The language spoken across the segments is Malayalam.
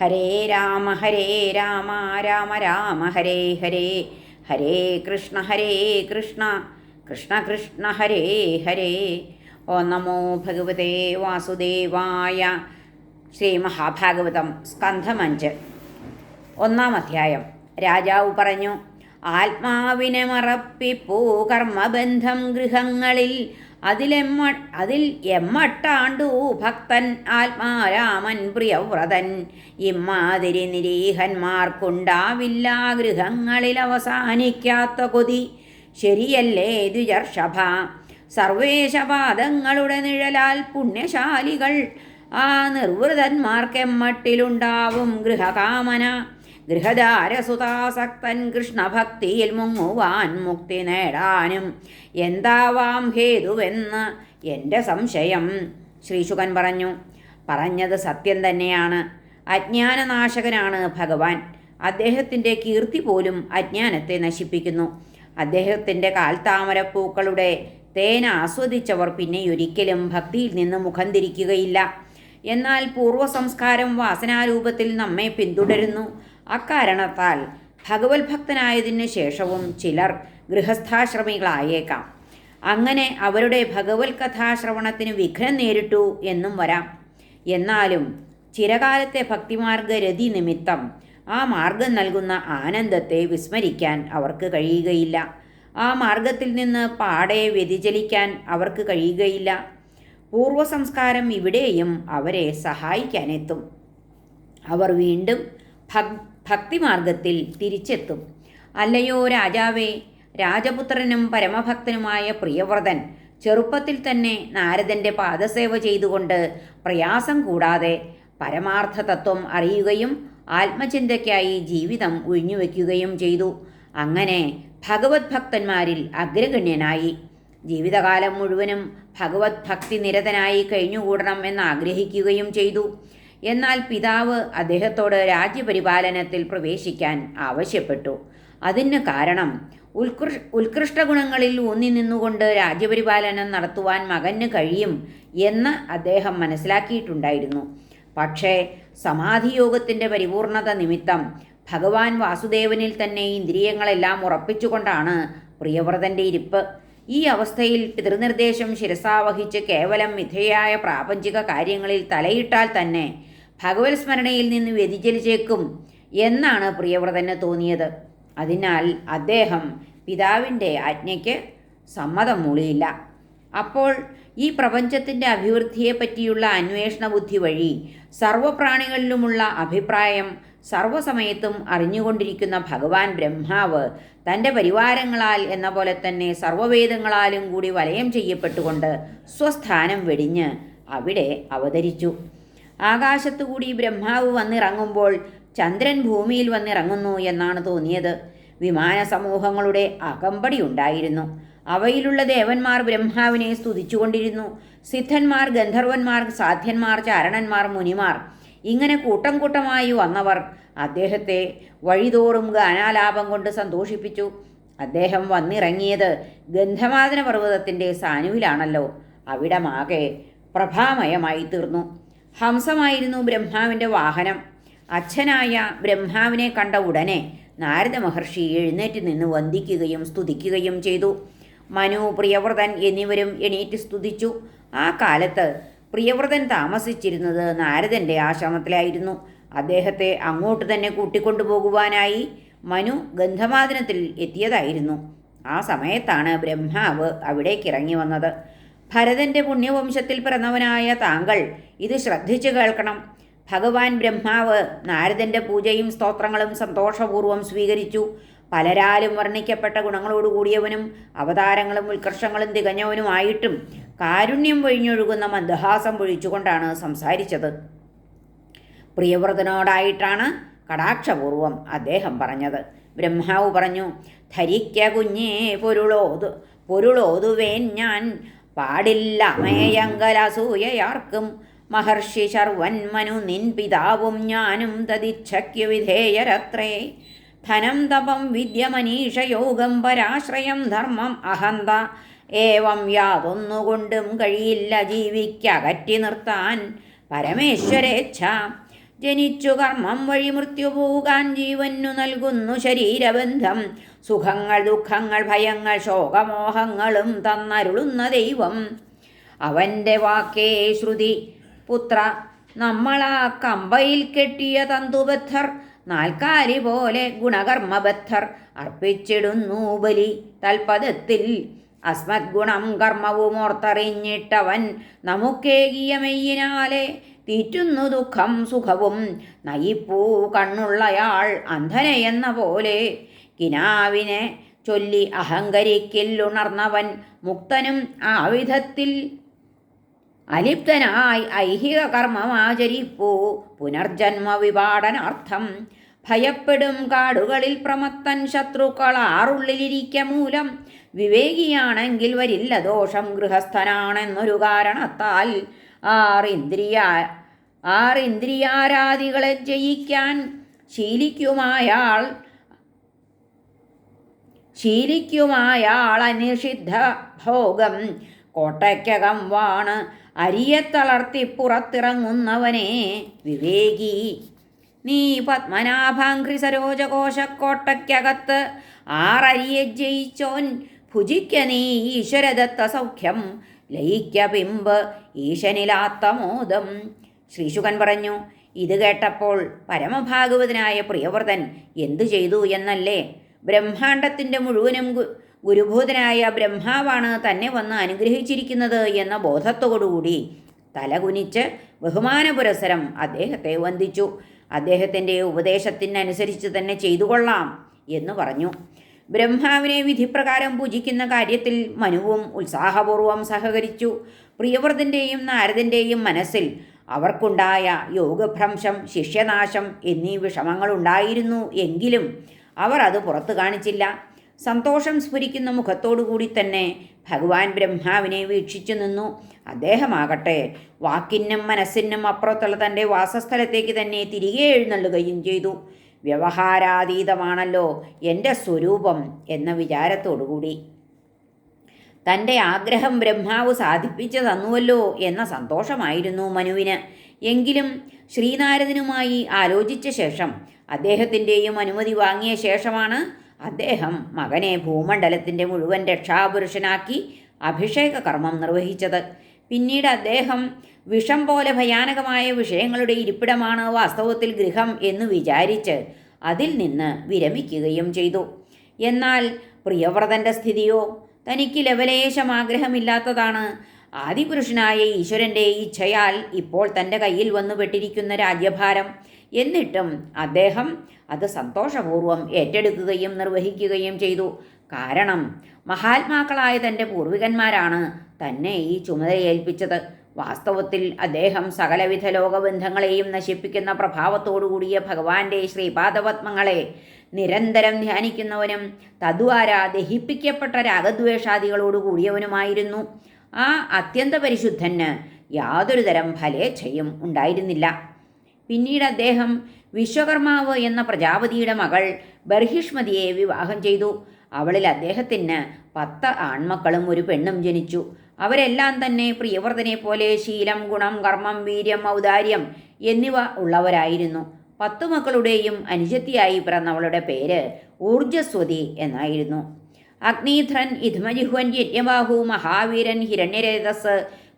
ഹരേ രാമ ഹരേ രാമ രാമ രാമ ഹരേ ഹരേ. ഹരേ കൃഷ്ണ ഹരേ കൃഷ്ണ. കൃഷ്ണ കൃഷ്ണ ഹരേ ഹരേ. ഓ നമോ ഭഗവതേ വാസുദേവായ ശ്രീ മഹാഭാഗവതം സ്കന്ധമഞ്ച്. ഒന്നാം അധ്യായം. രാജാവ് പറഞ്ഞു ആത്മാവിനെ മറപ്പിപ്പൂ കർമ്മബന്ധം ഗൃഹങ്ങളിൽ. അതിലെമ്മ അതിൽ എമ്മട്ടാണ്ടു ഭക്തൻ ആത്മാരാമൻ പ്രിയവ്രതൻ. ഇമ്മാതിരി നിരീഹന്മാർക്കുണ്ടാവില്ല ഗൃഹങ്ങളിൽ അവസാനിക്കാത്ത കൊതി. ശരിയല്ലേ ദ്വിജർഷഭ സർവേശപാദങ്ങളുടെ നിഴലാൽ പുണ്യശാലികൾ. ആ നിർവൃതന്മാർക്കെമ്മട്ടിലുണ്ടാവും ഗൃഹകാമന. ഗൃഹദാരസുതാസക്തൻ കൃഷ്ണഭക്തിയിൽ മുങ്ങുവാൻ മുക്തി നേടാനും എന്താവാം ഹേതുവെന്ന് എന്റെ സംശയം. ശ്രീശുകൻ പറഞ്ഞു പറഞ്ഞത് സത്യം തന്നെയാണ്. അജ്ഞാനനാശകനാണ് ഭഗവാൻ. അദ്ദേഹത്തിന്റെ കീർത്തി പോലും അജ്ഞാനത്തെ നശിപ്പിക്കുന്നു. അദ്ദേഹത്തിന്റെ കാൽത്താമരപ്പൂക്കളുടെ തേൻ ആസ്വദിച്ചവർ പിന്നെ ഒരിക്കലും ഭക്തിയിൽ നിന്ന് മുഖം തിരിക്കുകയില്ല. എന്നാൽ പൂർവസംസ്കാരം വാസനാരൂപത്തിൽ നമ്മെ പിന്തുടരുന്നു. അക്കാരണത്താൽ ഭഗവത് ഭക്തനായതിനു ശേഷവും ചിലർ ഗൃഹസ്ഥാശ്രമികളായേക്കാം. അങ്ങനെ അവരുടെ ഭഗവത് കഥാശ്രവണത്തിന് വിഘ്നം നേരിട്ടു എന്നും വരാം. എന്നാലും ചിരകാലത്തെ ഭക്തിമാർഗ രതി നിമിത്തം ആ മാർഗം നൽകുന്ന ആനന്ദത്തെ വിസ്മരിക്കാൻ അവർക്ക് കഴിയുകയില്ല. ആ മാർഗത്തിൽ നിന്ന് പാടെ വ്യതിചലിക്കാൻ അവർക്ക് കഴിയുകയില്ല. പൂർവ സംസ്കാരം ഇവിടെയും അവരെ സഹായിക്കാനെത്തും. അവർ വീണ്ടും ഭക് ഭക്തിമാർഗത്തിൽ തിരിച്ചെത്തും. അല്ലയോ രാജാവേ രാജപുത്രനും പരമഭക്തനുമായ പ്രിയവ്രതൻ ചെറുപ്പത്തിൽ തന്നെ നാരദന്റെ പാദസേവ ചെയ്തുകൊണ്ട് പ്രയാസം കൂടാതെ പരമാർത്ഥ തത്വം അറിയുകയും ആത്മചിന്തയ്ക്കായി ജീവിതം ഒഴിഞ്ഞുവെക്കുകയും ചെയ്തു. അങ്ങനെ ഭഗവത് ഭക്തന്മാരിൽ അഗ്രഗണ്യനായി. ജീവിതകാലം മുഴുവനും ഭഗവത് ഭക്തി നിരതനായി കഴിഞ്ഞുകൂടണം എന്ന് ആഗ്രഹിക്കുകയും ചെയ്തു. എന്നാൽ പിതാവ് അദ്ദേഹത്തോട് രാജ്യപരിപാലനത്തിൽ പ്രവേശിക്കാൻ ആവശ്യപ്പെട്ടു. അതിന് കാരണം ഉത്കൃ ഉത്കൃഷ്ട ഗുണങ്ങളിൽ ഊന്നി നിന്നുകൊണ്ട് രാജ്യപരിപാലനം നടത്തുവാൻ മകന് കഴിയും എന്ന് അദ്ദേഹം മനസ്സിലാക്കിയിട്ടുണ്ടായിരുന്നു. പക്ഷേ സമാധിയോഗത്തിന്റെ പരിപൂർണത നിമിത്തം ഭഗവാൻ വാസുദേവനിൽ തന്നെ ഇന്ദ്രിയങ്ങളെല്ലാം ഉറപ്പിച്ചുകൊണ്ടാണ് പ്രിയവ്രതന്റെ ഇരിപ്പ്. ഈ അവസ്ഥയിൽ പിതൃനിർദ്ദേശം ശിരസാവഹിച്ച് കേവലം മിഥയായ പ്രാപഞ്ചിക കാര്യങ്ങളിൽ തലയിട്ടാൽ തന്നെ ഭഗവത് സ്മരണയിൽ നിന്ന് വ്യതിചലിച്ചേക്കും എന്നാണ് പ്രിയവ്രതന് തോന്നിയത്. അതിനാൽ അദ്ദേഹം പിതാവിന്റെ ആജ്ഞയ്ക്ക് സമ്മതം മൂളിയില്ല. അപ്പോൾ ഈ പ്രപഞ്ചത്തിന്റെ അഭിവൃദ്ധിയെപ്പറ്റിയുള്ള അന്വേഷണ ബുദ്ധി വഴി സർവപ്രാണികളിലുമുള്ള അഭിപ്രായം സർവസമയത്തും അറിഞ്ഞുകൊണ്ടിരിക്കുന്ന ഭഗവാൻ ബ്രഹ്മാവ് തന്റെ പരിവാരങ്ങളാൽ എന്ന പോലെ തന്നെ സർവവേദങ്ങളാലും കൂടി വലയം ചെയ്യപ്പെട്ടുകൊണ്ട് സ്വസ്ഥാനം വെടിഞ്ഞ് അവിടെ അവതരിച്ചു. ആകാശത്തുകൂടി ബ്രഹ്മാവ് വന്നിറങ്ങുമ്പോൾ ചന്ദ്രൻ ഭൂമിയിൽ വന്നിറങ്ങുന്നു എന്നാണ് തോന്നിയത്. വിമാന സമൂഹങ്ങളുടെ അകമ്പടി ഉണ്ടായിരുന്നു. അവയിലുള്ള ദേവന്മാർ ബ്രഹ്മാവിനെ സ്തുതിച്ചുകൊണ്ടിരുന്നു. സിദ്ധന്മാർ ഗന്ധർവന്മാർ സാധ്യന്മാർ ചാരണന്മാർ മുനിമാർ ഇങ്ങനെ കൂട്ടം കൂട്ടമായി വന്നവർ അദ്ദേഹത്തെ വഴിതോറും ഗാനാലാപം കൊണ്ട് സന്തോഷിപ്പിച്ചു. അദ്ദേഹം വന്നിറങ്ങിയത് ഗന്ധമാദന പർവതത്തിന്റെ സാനുവിലാണല്ലോ. അവിടമാകെ പ്രഭാമയമായി തീർന്നു. ഹംസമായിരുന്നു ബ്രഹ്മാവിന്റെ വാഹനം. അച്ഛനായ ബ്രഹ്മാവിനെ കണ്ട ഉടനെ നാരദ മഹർഷി എഴുന്നേറ്റ് നിന്ന് വന്ദിക്കുകയും സ്തുതിക്കുകയും ചെയ്തു. മനു പ്രിയവ്രതൻ എന്നിവരും എണീറ്റ് സ്തുതിച്ചു. ആ കാലത്ത് പ്രിയവ്രതൻ താമസിച്ചിരുന്നത് നാരദന്റെ ആശ്രമത്തിലായിരുന്നു. അദ്ദേഹത്തെ അങ്ങോട്ട് തന്നെ കൂട്ടിക്കൊണ്ടുപോകുവാനായി മനു ഗന്ധമാദനത്തിൽ എത്തിയതായിരുന്നു. ആ സമയത്താണ് ബ്രഹ്മാവ് അവിടേക്ക് ഇറങ്ങി വന്നത്. ഭരതന്റെ പുണ്യവംശത്തിൽ പിറന്നവനായ താങ്കൾ ഇത് ശ്രദ്ധിച്ചു കേൾക്കണം. ഭഗവാൻ ബ്രഹ്മാവ് നാരദന്റെ പൂജയും സ്തോത്രങ്ങളും സന്തോഷപൂർവം സ്വീകരിച്ചു. പലരാലും വർണിക്കപ്പെട്ട ഗുണങ്ങളോടുകൂടിയവനും അവതാരങ്ങളും ഉത്കർഷങ്ങളും തികഞ്ഞവനുമായിട്ടും കാരുണ്യം വഴിഞ്ഞൊഴുകുന്ന മന്ദഹാസം പൊഴിച്ചുകൊണ്ടാണ് സംസാരിച്ചത്. പ്രിയവ്രതനോടായിട്ടാണ് കടാക്ഷപൂർവം അദ്ദേഹം പറഞ്ഞത്. ബ്രഹ്മാവ് പറഞ്ഞു ധരിക്ക കുഞ്ഞേ പൊരുളോതു പൊരുളോതുവേൻ ഞാൻ പാടില്ല അമേയങ്കലസൂയയാർക്കും. മഹർഷി ശർവന്മനു നിൻ പിതാവും ഞാനും തതിച്ഛയ്ക്കു വിധേയരത്രേ. ധനം തപം വിദ്യ മനീഷയോഗം പരാശ്രയം ധർമ്മം അഹന്ത. ഏവം യാതൊന്നുകൊണ്ടും കഴിയില്ല ജീവിക്കകറ്റി നിർത്താൻ പരമേശ്വരേച്ഛ. ജനിച്ചു കർമ്മം വഴി മൃത്യു പോകാൻ ജീവനു നൽകുന്നു ശരീരബന്ധം. സുഖങ്ങൾ ദുഃഖങ്ങൾ ഭയങ്ങൾ ശോകമോഹങ്ങളും തന്നരുളുന്ന ദൈവം. അവന്റെ വാക്കേ ശ്രുതി. പുത്ര നമ്മളാ കമ്പയിൽ കെട്ടിയ തന്തുബദ്ധർ നാൽക്കാലി പോലെ ഗുണകർമ്മബദ്ധർ അർപ്പിച്ചിടുന്നു ബലി തൽപദത്തിൽ. അസ്മത് ഗുണം കർമ്മവും ഓർത്തറിഞ്ഞിട്ടവൻ നമുക്കേകിയ മെയ്യിനാലെ തീറ്റുന്നു ദുഃഖം സുഖവും. നയിപ്പൂ കണ്ണുള്ളയാൾ അന്ധനയെന്ന പോലെ. കിനാവിനെ ചൊല്ലി അഹങ്കരിക്കില്ലുണർന്നവൻ മുക്തനും ആ വിധത്തിൽ അലിപ്തനായി ഐഹിക കർമ്മമാചരിപ്പൂ പുനർജന്മ വിപാടനാർത്ഥം ഭയപ്പെടും കാടുകളിൽ പ്രമത്തൻ ശത്രുക്കൾ ആറുള്ളിലിരിക്ക മൂലം. വിവേകിയാണെങ്കിൽ വരില്ല ദോഷം ഗൃഹസ്ഥനാണെന്നൊരു കാരണത്താൽ ആറിന്ദ്രിയ ആറിന്ദ്രിയാരാധികളെ ജയിക്കാൻ ശീലിക്കുമായാൾ ശീലിക്കുമായാൾ അനിഷിദ്ധ ഭോഗം കോട്ടയ്ക്കകം വാണ്. അരിയെ തളർത്തി പുറത്തിറങ്ങുന്നവനെ വിവേകി. നീ പത്മനാഭാംഘ്രി സരോജകോശക്കോട്ടയ്ക്കകത്ത് ആറരിയെ ജയിച്ചോൻ ഭുജിക്ക നീ ഈശ്വരദത്ത സൗഖ്യം ലയിക്ക പിമ്പ് ഈശനിലാത്ത മോദം ശ്രീശുകൻ പറഞ്ഞു ഇത് കേട്ടപ്പോൾ പരമഭാഗവതനായ പ്രിയവ്രതൻ എന്തു ചെയ്തു എന്നല്ലേ? ബ്രഹ്മാണ്ടത്തിന്റെ മുഴുവനും ഗുരുഭൂതനായ ബ്രഹ്മാവാണ് തന്നെ വന്ന് അനുഗ്രഹിച്ചിരിക്കുന്നത് എന്ന ബോധത്തോടുകൂടി തലകുനിച്ച് ബഹുമാന പുരസരം അദ്ദേഹത്തെ വന്ദിച്ചു. അദ്ദേഹത്തിന്റെ ഉപദേശത്തിനനുസരിച്ച് തന്നെ ചെയ്തു കൊള്ളാം എന്ന് പറഞ്ഞു. ബ്രഹ്മാവിനെ വിധിപ്രകാരം പൂജിക്കുന്ന കാര്യത്തിൽ മനുവും ഉത്സാഹപൂർവം സഹകരിച്ചു. പ്രിയവ്രതന്റെയും നാരദന്റെയും മനസ്സിൽ അവർക്കുണ്ടായ യോഗഭ്രംശം ശിഷ്യനാശം എന്നീ വിഷമങ്ങളുണ്ടായിരുന്നു എങ്കിലും അവർ അത് പുറത്തു കാണിച്ചില്ല. സന്തോഷം സ്ഫുരിക്കുന്ന മുഖത്തോടുകൂടി തന്നെ ഭഗവാൻ ബ്രഹ്മാവിനെ വീക്ഷിച്ചു നിന്നു. അദ്ദേഹമാകട്ടെ വാക്കിനും മനസ്സിനും അപ്പുറത്തുള്ള തന്റെ വാസസ്ഥലത്തേക്ക് തന്നെ തിരികെ എഴുന്നള്ളുകയും ചെയ്തു. വ്യവഹാരാതീതമാണല്ലോ എന്റെ സ്വരൂപം എന്ന വിചാരത്തോടുകൂടി. തന്റെ ആഗ്രഹം ബ്രഹ്മാവ് സാധിപ്പിച്ചു തന്നുവല്ലോ എന്ന സന്തോഷമായിരുന്നു മനുവിന്. എങ്കിലും ശ്രീനാരദനുമായി ആലോചിച്ച ശേഷം അദ്ദേഹത്തിന്റെയും അനുമതി വാങ്ങിയ ശേഷമാണ് അദ്ദേഹം മകനെ ഭൂമണ്ഡലത്തിന്റെ മുഴുവൻ രക്ഷാപുരുഷനാക്കി അഭിഷേക കർമ്മം നിർവഹിച്ചത്. പിന്നീട് അദ്ദേഹം വിഷം പോലെ ഭയാനകമായ വിഷയങ്ങളുടെ ഇരിപ്പിടമാണ് വാസ്തവത്തിൽ ഗൃഹം എന്ന് വിചാരിച്ച് അതിൽ നിന്ന് വിരമിക്കുകയും ചെയ്തു. എന്നാൽ പ്രിയവ്രതന്റെ സ്ഥിതിയോ? തനിക്ക് ലവലേശം ആഗ്രഹമില്ലാത്തതാണ്. ആദിപുരുഷനായ ഈശ്വരന്റെ ഇച്ഛയാൽ ഇപ്പോൾ തന്റെ കയ്യിൽ വന്നുപെട്ടിരിക്കുന്ന രാജ്യഭാരം. എന്നിട്ടും അദ്ദേഹം അത് സന്തോഷപൂർവം ഏറ്റെടുക്കുകയും നിർവഹിക്കുകയും ചെയ്തു. കാരണം മഹാത്മാക്കളായ തന്റെ പൂർവികന്മാരാണ് തന്നെ ഈ ചുമതലയേൽപ്പിച്ചത്. വാസ്തവത്തിൽ അദ്ദേഹം സകലവിധ ലോകബന്ധങ്ങളെയും നശിപ്പിക്കുന്ന പ്രഭാവത്തോടുകൂടിയ ഭഗവാന്റെ ശ്രീപാദപത്മങ്ങളെ നിരന്തരം ധ്യാനിക്കുന്നവനും തദ്വാര ദഹിപ്പിക്കപ്പെട്ട രാഗദ്വേഷാദികളോട് കൂടിയവനുമായിരുന്നു. ആ അത്യന്ത പരിശുദ്ധന് യാതൊരു തരം ഫലേച്ഛയും ഉണ്ടായിരുന്നില്ല. പിന്നീട് അദ്ദേഹം വിശ്വകർമാവ് എന്ന പ്രജാപതിയുടെ മകൾ ബർഹിഷ്മതിയെ വിവാഹം ചെയ്തു. അവളിൽ അദ്ദേഹത്തിന് പത്ത് ആൺമക്കളും ഒരു പെണ്ണും ജനിച്ചു. അവരെല്ലാം തന്നെ പ്രിയവർദ്ധനെ പോലെ ശീലം ഗുണം കർമ്മം വീര്യം ഔദാര്യം എന്നിവ ഉള്ളവരായിരുന്നു. പത്തു മക്കളുടെയും അനുജത്തിയായി പിറന്നവളുടെ പേര് ഊർജസ്വതി എന്നായിരുന്നു. അഗ്നീധ്രൻ ഇധ്മജിഹ്വൻ യജ്ഞബാഹു മഹാവീരൻ ഹിരണ്യരേതസ്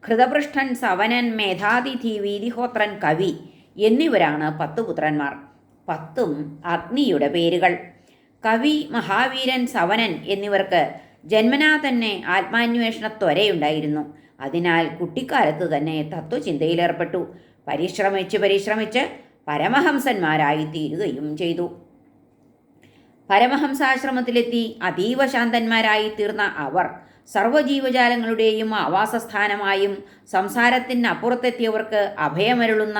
ഘൃതപൃഷ്ഠൻ സവനൻ മേധാതിഥി വീതിഹോത്രൻ കവി എന്നിവരാണ് പത്ത് പുത്രന്മാർ. പത്തും അഗ്നിയുടെ പേരുകൾ. കവി മഹാവീരൻ സവനൻ എന്നിവർക്ക് ജന്മനാ തന്നെ ആത്മാന്വേഷണ ത്വരയുണ്ടായിരുന്നു അതിനാൽ കുട്ടിക്കാലത്ത് തന്നെ തത്വചിന്തയിലേർപ്പെട്ടു. പരിശ്രമിച്ച് പരിശ്രമിച്ച് പരമഹംസന്മാരായി തീരുകയും ചെയ്തു. പരമഹംസാശ്രമത്തിലെത്തി അതീവ ശാന്തന്മാരായി തീർന്ന അവർ സർവജീവജാലങ്ങളുടെയും ആവാസസ്ഥാനമായും സംസാരത്തിനപ്പുറത്തെത്തിയവർക്ക് അഭയമരുളുന്ന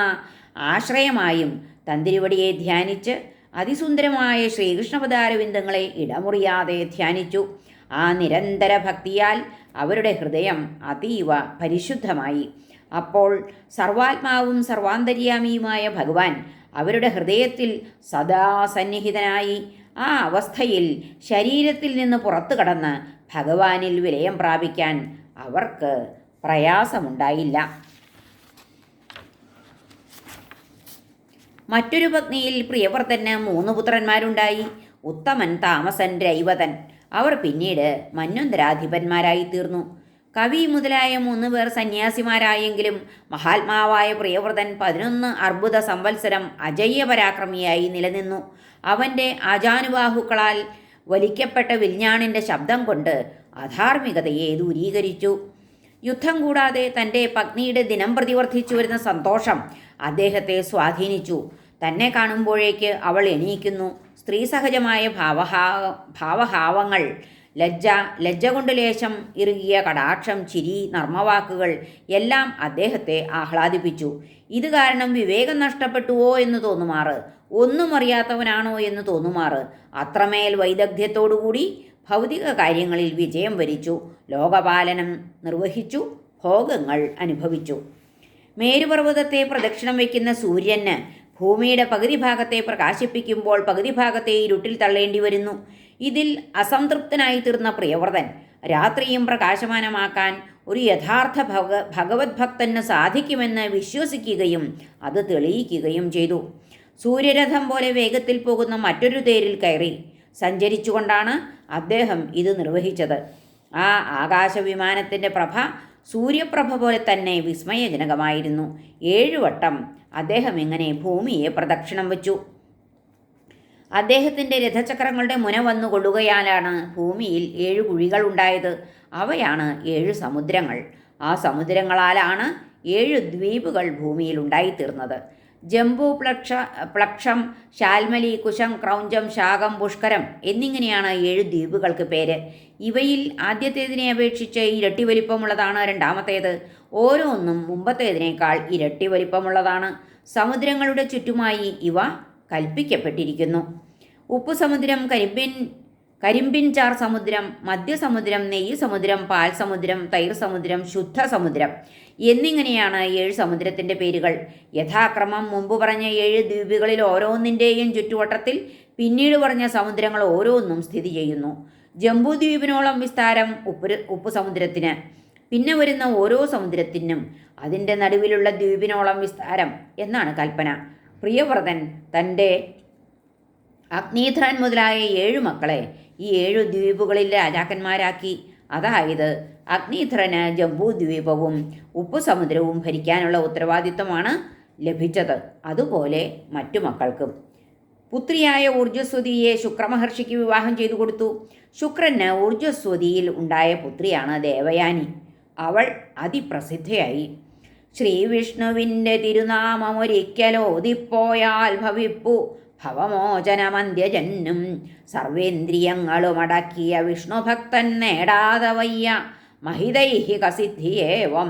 ആശ്രയമായും തന്തിരിവടിയെ ധ്യാനിച്ച് അതിസുന്ദരമായ ശ്രീകൃഷ്ണപദാരവിന്ദങ്ങളെ ഇടമുറിയാതെ ധ്യാനിച്ചു. ആ നിരന്തര ഭക്തിയാൽ അവരുടെ ഹൃദയം അതീവ പരിശുദ്ധമായി. അപ്പോൾ സർവാത്മാവും സർവാന്തര്യാമിയുമായ ഭഗവാൻ അവരുടെ ഹൃദയത്തിൽ സദാ സന്നിഹിതനായി ആ അവസ്ഥയിൽ ശരീരത്തിൽ നിന്ന് പുറത്തു കടന്ന് ഭഗവാനിൽ വിലയം പ്രാപിക്കാൻ അവർക്ക് പ്രയാസമുണ്ടായില്ല. മറ്റൊരു പത്നിയിൽ പ്രിയവർത്തന് മൂന്ന് പുത്രന്മാരുണ്ടായി. ഉത്തമൻ താമസൻ രൈവതൻ. അവർ പിന്നീട് മന്വന്തരാധിപന്മാരായി തീർന്നു. കവി മുതലായ മൂന്ന് പേർ സന്യാസിമാരായെങ്കിലും മഹാത്മാവായ പ്രിയവ്രതൻ പതിനൊന്ന് അർബുദ സംവത്സരം അജയ്യ പരാക്രമിയായി നിലനിന്നു. അവന്റെ ആജാനുബാഹുക്കളാൽ വലിക്കപ്പെട്ട വിൽഞ്ഞാണിന്റെ ശബ്ദം കൊണ്ട് അധാർമികതയെ ദൂരീകരിച്ചു. യുദ്ധം കൂടാതെ തന്റെ പത്നിയുടെ ദിനം പ്രതിവർദ്ധിച്ചു വരുന്ന സന്തോഷം അദ്ദേഹത്തെ സ്വാധീനിച്ചു. തന്നെ കാണുമ്പോഴേക്ക് അവൾ എണീക്കുന്നു. സ്ത്രീ സഹജമായ ഭാവഹാ ഭാവഹാവങ്ങൾ ലജ്ജ ലജ്ജ കൊണ്ട് ലേശം ഇറുകിയ കടാക്ഷം ചിരി നർമ്മവാക്കുകൾ എല്ലാം അദ്ദേഹത്തെ ആഹ്ലാദിപ്പിച്ചു. ഇത് കാരണം വിവേകം നഷ്ടപ്പെട്ടുവോ എന്ന് തോന്നുമാറ്? ഒന്നും അറിയാത്തവനാണോ എന്ന് തോന്നുമാറ്? അത്രമേൽ വൈദഗ്ധ്യത്തോടുകൂടി ഭൗതിക കാര്യങ്ങളിൽ വിജയം വരിച്ചു. ലോകപാലനം നിർവഹിച്ചു. ഭോഗങ്ങൾ അനുഭവിച്ചു. മേരുപർവതത്തെ പ്രദക്ഷിണം വയ്ക്കുന്ന സൂര്യന് ഭൂമിയുടെ പകുതി ഭാഗത്തെ പ്രകാശിപ്പിക്കുമ്പോൾ പകുതി ഭാഗത്തെ ഇരുട്ടിൽ തള്ളേണ്ടി വരുന്നു. ഇതിൽ അസംതൃപ്തനായി തീർന്ന പ്രിയവ്രതൻ രാത്രിയും പ്രകാശമാനമാക്കാൻ ഒരു യഥാർത്ഥ ഭഗ ഭഗവത് ഭക്തന് സാധിക്കുമെന്ന് വിശ്വസിക്കുകയും അത് തെളിയിക്കുകയും ചെയ്തു. സൂര്യരഥം പോലെ വേഗത്തിൽ പോകുന്ന മറ്റൊരു തേരിൽ കയറി സഞ്ചരിച്ചുകൊണ്ടാണ് അദ്ദേഹം ഇത് നിർവഹിച്ചത്. ആ ആകാശവിമാനത്തിന്റെ പ്രഭ സൂര്യപ്രഭ പോലെ തന്നെ വിസ്മയജനകമായിരുന്നു. ഏഴുവട്ടം അദ്ദേഹം ഇങ്ങനെ ഭൂമിയെ പ്രദക്ഷിണം വച്ചു? അദ്ദേഹത്തിന്റെ രഥചക്രങ്ങളുടെ മുന വന്നു കൊള്ളുകയാലാണ് ഭൂമിയിൽ ഏഴ് കുഴികൾ ഉണ്ടായത്. അവയാണ് ഏഴ് സമുദ്രങ്ങൾ. ആ സമുദ്രങ്ങളാലാണ് ഏഴ് ദ്വീപുകൾ ഭൂമിയിൽ ഉണ്ടായിത്തീർന്നത്. ജംബു പ്ലക്ഷ പ്ലക്ഷം ശാൽമലി കുശം ക്രൗഞ്ചം ശാഖം പുഷ്കരം എന്നിങ്ങനെയാണ് ഏഴ് ദ്വീപുകൾക്ക് പേര്. ഇവയിൽ ആദ്യത്തേതിനെ അപേക്ഷിച്ച് ഇരട്ടി വലിപ്പമുള്ളതാണ് രണ്ടാമത്തേത്. ഓരോന്നും മുമ്പത്തേതിനേക്കാൾ ഇരട്ടി വലിപ്പമുള്ളതാണ്. സമുദ്രങ്ങളുടെ ചുറ്റുമായി ഇവ കൽപ്പിക്കപ്പെട്ടിരിക്കുന്നു. ഉപ്പുസമുദ്രം കരിമ്പിൻ കരിമ്പിൻ ചാർ സമുദ്രം മധ്യസമുദ്രം നെയ്യ് സമുദ്രം പാൽ സമുദ്രം തൈർ സമുദ്രം ശുദ്ധ സമുദ്രം എന്നിങ്ങനെയാണ് ഏഴ് സമുദ്രത്തിന്റെ പേരുകൾ. യഥാക്രമം മുമ്പ് പറഞ്ഞ ഏഴ് ദ്വീപുകളിൽ ഓരോന്നിന്റെയും ചുറ്റുവട്ടത്തിൽ പിന്നീട് പറഞ്ഞ സമുദ്രങ്ങൾ ഓരോന്നും സ്ഥിതി ചെയ്യുന്നു. ജംബുദ്വീപിനോളം വിസ്താരം ഉപ്പ് ഉപ്പ് സമുദ്രത്തിന്. പിന്നെ വരുന്ന ഓരോ സമുദ്രത്തിനും അതിന്റെ നടുവിലുള്ള ദ്വീപിനോളം വിസ്താരം എന്നാണ് കൽപ്പന. പ്രിയവ്രതൻ തന്റെ അഗ്നീധരൻ മുതലായ ഏഴു മക്കളെ ഈ ഏഴു ദ്വീപുകളിൽ രാജാക്കന്മാരാക്കി. അതായത് അഗ്നിധരന് ജംബൂദ്വീപവും ഉപ്പുസമുദ്രവും ഭരിക്കാനുള്ള ഉത്തരവാദിത്വമാണ് ലഭിച്ചത്. അതുപോലെ മറ്റു മക്കൾക്കും. പുത്രിയായ ഊർജസ്വതിയെ ശുക്രമഹർഷിക്ക് വിവാഹം ചെയ്തു കൊടുത്തു. ശുക്രന് ഊർജസ്വതിയിൽ ഉണ്ടായ പുത്രിയാണ് ദേവയാനി. അവൾ അതിപ്രസിദ്ധയായി. ശ്രീവിഷ്ണുവിന്റെ തിരുനാമമൊരിക്കലോതിപ്പോയാൽ ഭവിപ്പു. ഭവമോചനമന്ത്യജന്നും സർവേന്ദ്രിയങ്ങളുമടക്കിയ വിഷ്ണുഭക്തൻ നേടാതെ വയ്യ മഹിതൈഹി കസിദ്ധിയേവം.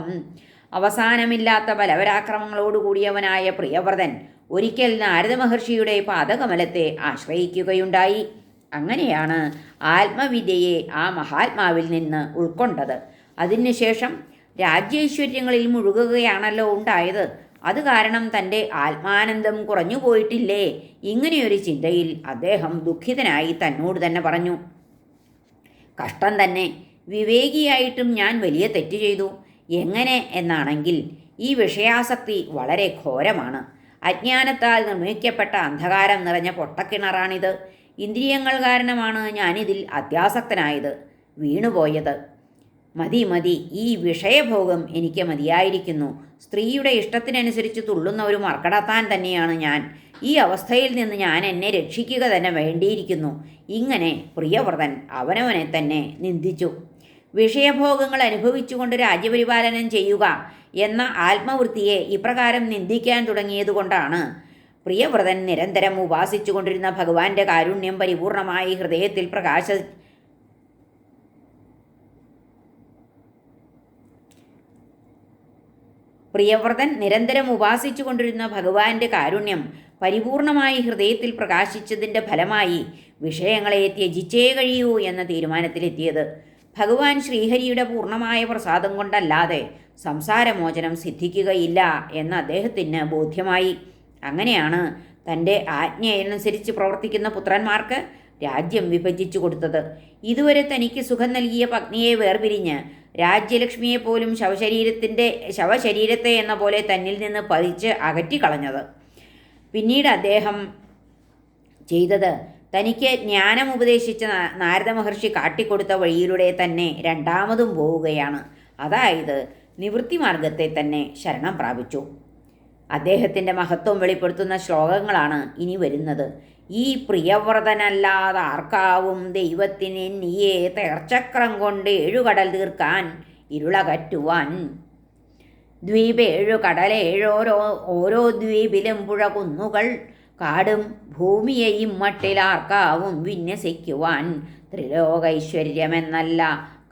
അവസാനമില്ലാത്ത ബലപരാക്രമങ്ങളോടുകൂടിയവനായ പ്രിയവ്രതൻ ഒരിക്കൽ നാരദ മഹർഷിയുടെ പാദകമലത്തെ ആശ്രയിക്കുകയുണ്ടായി. അങ്ങനെയാണ് ആത്മവിദ്യയെ ആ മഹാത്മാവിൽ നിന്ന് ഉൾക്കൊണ്ടത്. അതിനുശേഷം രാജ്യൈശ്വര്യങ്ങളിൽ മുഴുകുകയാണല്ലോ ഉണ്ടായത്. അത് കാരണം തന്റെ ആത്മാനന്ദം കുറഞ്ഞു പോയിട്ടില്ലേ? ഇങ്ങനെയൊരു ചിന്തയിൽ അദ്ദേഹം ദുഃഖിതനായി തന്നോട് തന്നെ പറഞ്ഞു. കഷ്ടം തന്നെ. വിവേകിയായിട്ടും ഞാൻ വലിയ തെറ്റ് ചെയ്തു. എങ്ങനെ എന്നാണെങ്കിൽ ഈ വിഷയാസക്തി വളരെ ഘോരമാണ്. അജ്ഞാനത്താൽ നിർമ്മിക്കപ്പെട്ട അന്ധകാരം നിറഞ്ഞ പൊട്ടക്കിണറാണിത്. ഇന്ദ്രിയങ്ങൾ കാരണമാണ് ഞാനിതിൽ അത്യാസക്തനായത്. വീണുപോയത്. മതി മതി. ഈ വിഷയഭോഗം എനിക്ക് മതിയായിരിക്കുന്നു. സ്ത്രീയുടെ ഇഷ്ടത്തിനനുസരിച്ച് തുള്ളുന്ന ഒരു മർക്കടത്താൻ തന്നെയാണ് ഞാൻ. ഈ അവസ്ഥയിൽ നിന്ന് ഞാൻ എന്നെ രക്ഷിക്കുക തന്നെ വേണ്ടിയിരിക്കുന്നു. ഇങ്ങനെ പ്രിയവ്രതൻ അവനവനെ തന്നെ നിന്ദിച്ചു. വിഷയഭോഗങ്ങൾ അനുഭവിച്ചുകൊണ്ട് രാജ്യപരിപാലനം ചെയ്യുക എന്ന ആത്മവൃത്തിയെ ഇപ്രകാരം നിന്ദിക്കാൻ തുടങ്ങിയതുകൊണ്ടാണ് പ്രിയവ്രതൻ നിരന്തരം ഉപാസിച്ചുകൊണ്ടിരുന്ന ഭഗവാന്റെ കാരുണ്യം പരിപൂർണമായി ഹൃദയത്തിൽ പ്രകാശ പ്രിയവ്രതൻ നിരന്തരം ഉപാസിച്ചു കൊണ്ടിരുന്ന ഭഗവാന്റെ കാരുണ്യം പരിപൂർണമായി ഹൃദയത്തിൽ പ്രകാശിച്ചതിന്റെ ഫലമായി വിഷയങ്ങളെ ത്യജിച്ചേ കഴിയൂ എന്ന തീരുമാനത്തിലെത്തിയത്. ഭഗവാൻ ശ്രീഹരിയുടെ പൂർണമായ പ്രസാദം കൊണ്ടല്ലാതെ സംസാരമോചനം സിദ്ധിക്കുകയില്ല എന്ന് അദ്ദേഹത്തിന് ബോധ്യമായി. അങ്ങനെയാണ് തന്റെ ആജ്ഞയനുസരിച്ച് പ്രവർത്തിക്കുന്ന പുത്രന്മാർക്ക് രാജ്യം വിഭജിച്ചു കൊടുത്തത്. ഇതുവരെ തനിക്ക് സുഖം നൽകിയ പത്നിയെ വേർപിരിഞ്ഞ് രാജ്യലക്ഷ്മിയെപ്പോലും ശവശരീരത്തിന്റെ ശവശരീരത്തെ എന്ന പോലെ തന്നിൽ നിന്ന് പതിച്ച് അകറ്റിക്കളഞ്ഞത്. പിന്നീട് അദ്ദേഹം ചെയ്തത് തനിക്ക് ജ്ഞാനം ഉപദേശിച്ച നാരദ മഹർഷി കാട്ടിക്കൊടുത്ത വഴിയിലൂടെ തന്നെ രണ്ടാമതും പോവുകയാണ്. അതായത് നിവൃത്തി മാർഗത്തെ തന്നെ ശരണം പ്രാപിച്ചു. അദ്ദേഹത്തിന്റെ മഹത്വം വെളിപ്പെടുത്തുന്ന ശ്ലോകങ്ങളാണ് ഇനി വരുന്നത്. ഈ പ്രിയവ്രതനല്ലാതെ ആർക്കാവും ദൈവത്തിന് നീയെ തേർച്ചക്രം കൊണ്ട് ഏഴുകടൽ തീർക്കാൻ ഇരുളകറ്റുവാൻ. ദ്വീപ് ഏഴു കടലേഴോരോ ഓരോ ദ്വീപിലും പുഴ കുന്നുകൾ കാടും ഭൂമിയെയും മട്ടിലാർക്കാവും വിന്യസിക്കുവാൻ. ത്രിലോകൈശ്വര്യമെന്നല്ല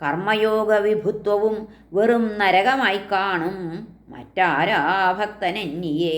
കർമ്മയോഗ വിഭുത്വവും വെറും നരകമായി കാണും മറ്റാരാ ഭക്തനെന്നിയേ